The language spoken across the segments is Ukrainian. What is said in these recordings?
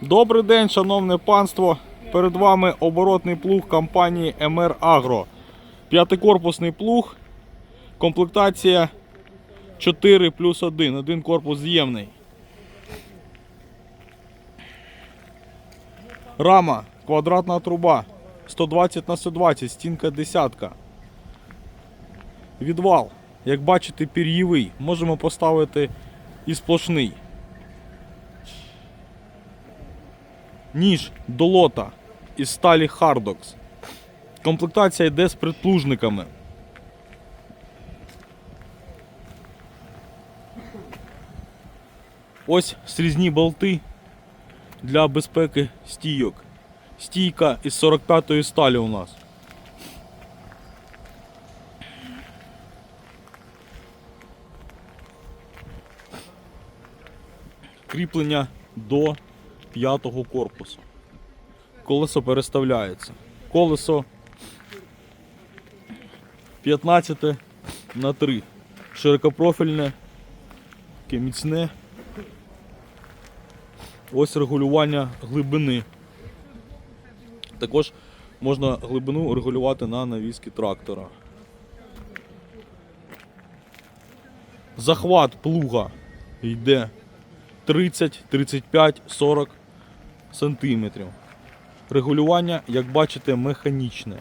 Добрий день, шановне панство. Перед вами оборотний плуг компанії МР Агро. П'ятикорпусний плуг. Комплектація 4 плюс 1. Один корпус з'ємний. Рама, квадратна труба. 120 на 120, стінка десятка. Відвал. Як бачите, пір'євий. Можемо поставити і сплошний. Ніж до лота із сталі Hardox. Комплектація йде з предплужниками. Ось срізні болти для безпеки стійок. Стійка із 45-ї сталі у нас. Кріплення до п'ятого корпусу. Колесо переставляється. Колесо 15 на 3. Широкопрофільне, таке міцне. Ось регулювання глибини. Також можна глибину регулювати на навіски трактора. Захват плуга йде 30, 35, 40 сантиметрів. Регулювання, як бачите, механічне.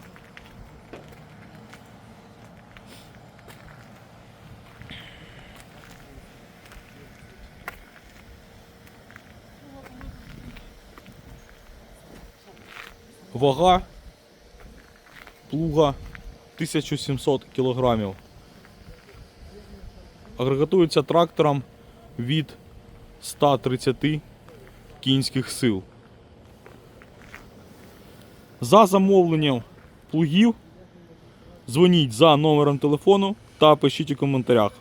Вага плуга 1700 кг. Агрегатується трактором від 130 кінських сил. За замовленням плугів дзвоніть за номером телефону та пишіть у коментарях.